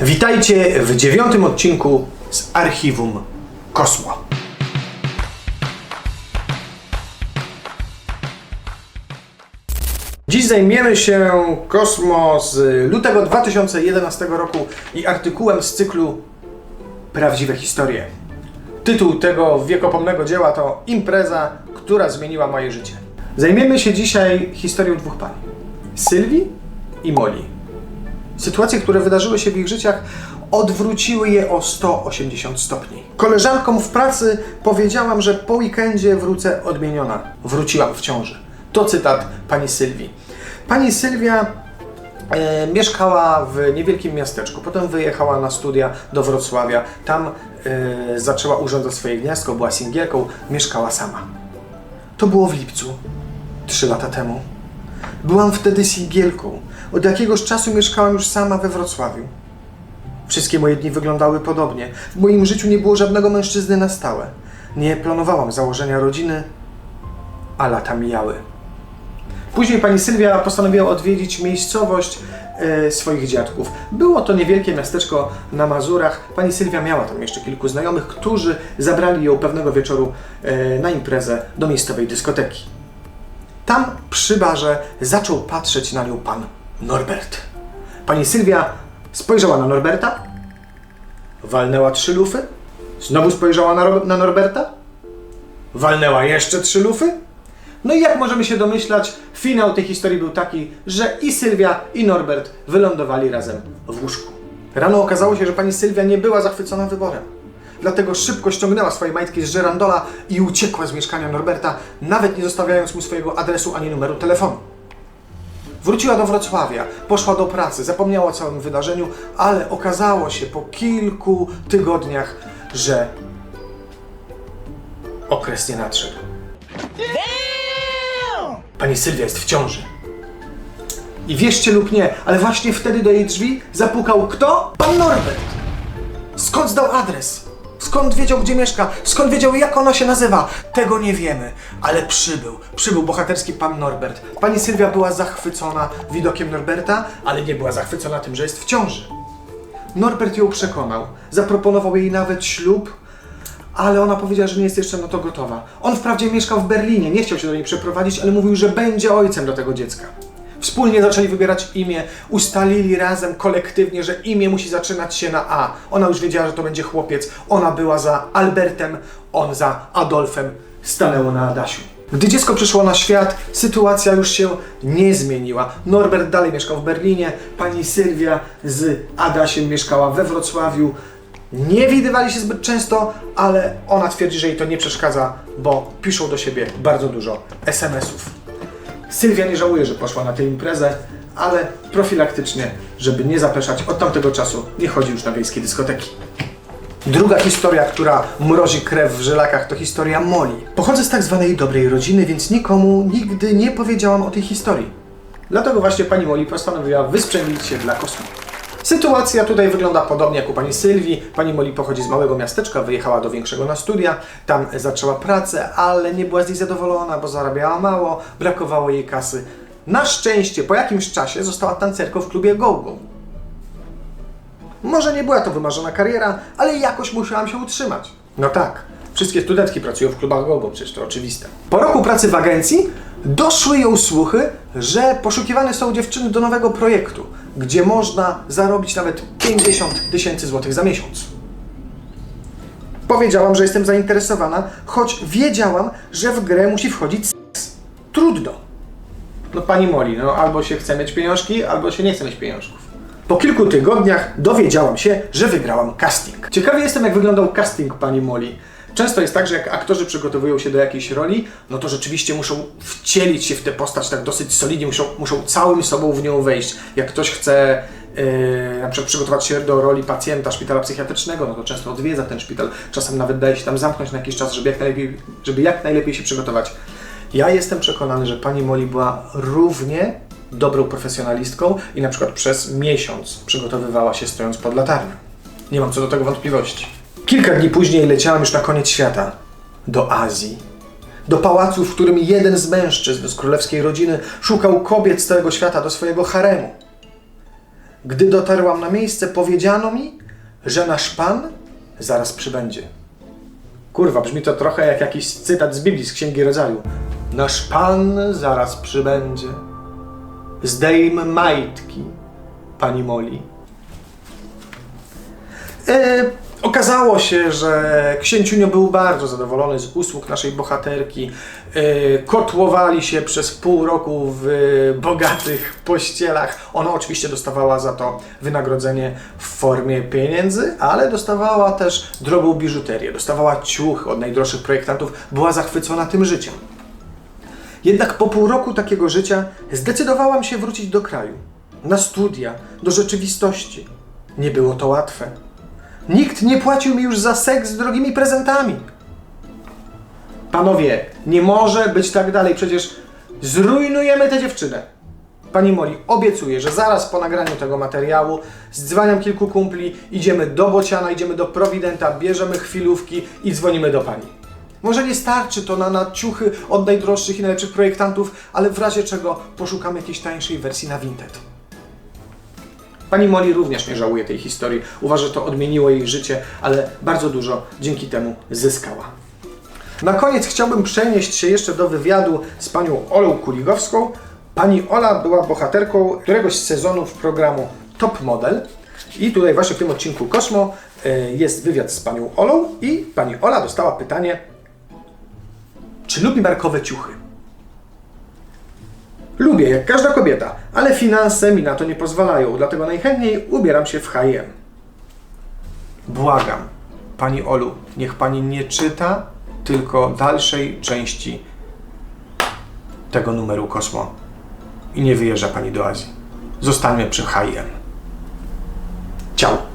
Witajcie w dziewiątym odcinku z archiwum Kosmo. Dziś zajmiemy się Kosmo z lutego 2011 roku i artykułem z cyklu Prawdziwe historie. Tytuł tego wiekopomnego dzieła to Impreza, która zmieniła moje życie. Zajmiemy się dzisiaj historią dwóch pań. Sylwii i Moli. Sytuacje, które wydarzyły się w ich życiach, odwróciły je o 180 stopni. Koleżankom w pracy powiedziałam, że po weekendzie wrócę odmieniona. Wróciłam w ciąży. To cytat pani Sylwii. Pani Sylwia e, mieszkała w niewielkim miasteczku, potem wyjechała na studia do Wrocławia. Tam e, zaczęła urządzać swoje gniazdko, była singielką, mieszkała sama. To było w lipcu, trzy lata temu. Byłam wtedy singielką. Od jakiegoś czasu mieszkałam już sama we Wrocławiu. Wszystkie moje dni wyglądały podobnie. W moim życiu nie było żadnego mężczyzny na stałe. Nie planowałam założenia rodziny, a lata mijały. Później pani Sylwia postanowiła odwiedzić miejscowość e, swoich dziadków. Było to niewielkie miasteczko na Mazurach. Pani Sylwia miała tam jeszcze kilku znajomych, którzy zabrali ją pewnego wieczoru e, na imprezę do miejscowej dyskoteki. Tam przy barze zaczął patrzeć na nią pan Norbert. Pani Sylwia spojrzała na Norberta, walnęła trzy lufy, znowu spojrzała na, na Norberta, walnęła jeszcze trzy lufy. No i jak możemy się domyślać, finał tej historii był taki, że i Sylwia, i Norbert wylądowali razem w łóżku. Rano okazało się, że pani Sylwia nie była zachwycona wyborem. Dlatego szybko ściągnęła swoje majtki z żerandola i uciekła z mieszkania Norberta, nawet nie zostawiając mu swojego adresu ani numeru telefonu. Wróciła do Wrocławia, poszła do pracy, zapomniała o całym wydarzeniu, ale okazało się po kilku tygodniach, że okres nie nadszedł. Pani Sylwia jest w ciąży. I wierzcie lub nie, ale właśnie wtedy do jej drzwi zapukał kto? Pan Norbert. Skąd zdał adres? Skąd wiedział, gdzie mieszka? Skąd wiedział, jak ona się nazywa? Tego nie wiemy, ale przybył. Przybył bohaterski pan Norbert. Pani Sylwia była zachwycona widokiem Norberta, ale nie była zachwycona tym, że jest w ciąży. Norbert ją przekonał. Zaproponował jej nawet ślub, ale ona powiedziała, że nie jest jeszcze na to gotowa. On wprawdzie mieszkał w Berlinie, nie chciał się do niej przeprowadzić, ale mówił, że będzie ojcem dla tego dziecka. Wspólnie zaczęli wybierać imię, ustalili razem kolektywnie, że imię musi zaczynać się na A. Ona już wiedziała, że to będzie chłopiec. Ona była za Albertem, on za Adolfem. Stanęło na Adasiu. Gdy dziecko przyszło na świat, sytuacja już się nie zmieniła. Norbert dalej mieszkał w Berlinie, pani Sylwia z Adasiem mieszkała we Wrocławiu. Nie widywali się zbyt często, ale ona twierdzi, że jej to nie przeszkadza, bo piszą do siebie bardzo dużo SMS-ów. Sylwia nie żałuje, że poszła na tę imprezę, ale profilaktycznie, żeby nie zapeszać, od tamtego czasu nie chodzi już na wiejskie dyskoteki. Druga historia, która mrozi krew w żylakach, to historia Moli. Pochodzę z tak zwanej dobrej rodziny, więc nikomu nigdy nie powiedziałam o tej historii. Dlatego właśnie pani Moli postanowiła wysprzęglić się dla kosmosu. Sytuacja tutaj wygląda podobnie jak u pani Sylwii. Pani Moli pochodzi z małego miasteczka, wyjechała do większego na studia, tam zaczęła pracę, ale nie była z niej zadowolona, bo zarabiała mało, brakowało jej kasy. Na szczęście po jakimś czasie została tancerką w klubie GoGo. Może nie była to wymarzona kariera, ale jakoś musiałam się utrzymać. No tak, wszystkie studentki pracują w klubach GoGo, przecież to oczywiste. Po roku pracy w agencji doszły ją słuchy, że poszukiwane są dziewczyny do nowego projektu, gdzie można zarobić nawet 50 tysięcy złotych za miesiąc. Powiedziałam, że jestem zainteresowana, choć wiedziałam, że w grę musi wchodzić seks. Trudno. No pani Moli, no albo się chce mieć pieniążki, albo się nie chce mieć pieniążków. Po kilku tygodniach dowiedziałam się, że wygrałam casting. Ciekawy jestem, jak wyglądał casting pani Moli. Często jest tak, że jak aktorzy przygotowują się do jakiejś roli, no to rzeczywiście muszą wcielić się w tę postać tak dosyć solidnie, muszą, muszą całym sobą w nią wejść. Jak ktoś chce yy, na przykład przygotować się do roli pacjenta szpitala psychiatrycznego, no to często odwiedza ten szpital. Czasem nawet daje się tam zamknąć na jakiś czas, żeby jak najlepiej, żeby jak najlepiej się przygotować. Ja jestem przekonany, że pani Moli była równie dobrą profesjonalistką i na przykład przez miesiąc przygotowywała się stojąc pod latarnią. Nie mam co do tego wątpliwości. Kilka dni później leciałam już na koniec świata. Do Azji. Do pałacu, w którym jeden z mężczyzn z królewskiej rodziny szukał kobiet z całego świata do swojego haremu. Gdy dotarłam na miejsce, powiedziano mi, że nasz Pan zaraz przybędzie. Kurwa, brzmi to trochę jak jakiś cytat z Biblii, z Księgi Rodzaju. Nasz Pan zaraz przybędzie. Zdejm majtki, pani Moli. E, okazało się, że księciunio był bardzo zadowolony z usług naszej bohaterki. E, kotłowali się przez pół roku w bogatych pościelach. Ona oczywiście dostawała za to wynagrodzenie w formie pieniędzy, ale dostawała też drogą biżuterię, dostawała ciuch od najdroższych projektantów, była zachwycona tym życiem. Jednak po pół roku takiego życia zdecydowałam się wrócić do kraju, na studia, do rzeczywistości. Nie było to łatwe. Nikt nie płacił mi już za seks z drogimi prezentami. Panowie, nie może być tak dalej, przecież zrujnujemy tę dziewczynę. Pani Moli, obiecuję, że zaraz po nagraniu tego materiału zdzwaniam kilku kumpli, idziemy do Bociana, idziemy do Prowidenta, bierzemy chwilówki i dzwonimy do Pani. Może nie starczy to na, na ciuchy od najdroższych i najlepszych projektantów, ale w razie czego poszukamy jakiejś tańszej wersji na Vinted. Pani Molly również nie żałuje tej historii. Uważa, że to odmieniło jej życie, ale bardzo dużo dzięki temu zyskała. Na koniec chciałbym przenieść się jeszcze do wywiadu z panią Olą Kuligowską. Pani Ola była bohaterką któregoś z sezonów programu Top Model. I tutaj właśnie w tym odcinku Kosmo e, jest wywiad z panią Olą i pani Ola dostała pytanie, czy lubi markowe ciuchy? Lubię, jak każda kobieta, ale finanse mi na to nie pozwalają, dlatego najchętniej ubieram się w H&M. Błagam, pani Olu, niech pani nie czyta tylko dalszej części tego numeru Kosmo i nie wyjeżdża pani do Azji. Zostańmy przy H&M. Ciao.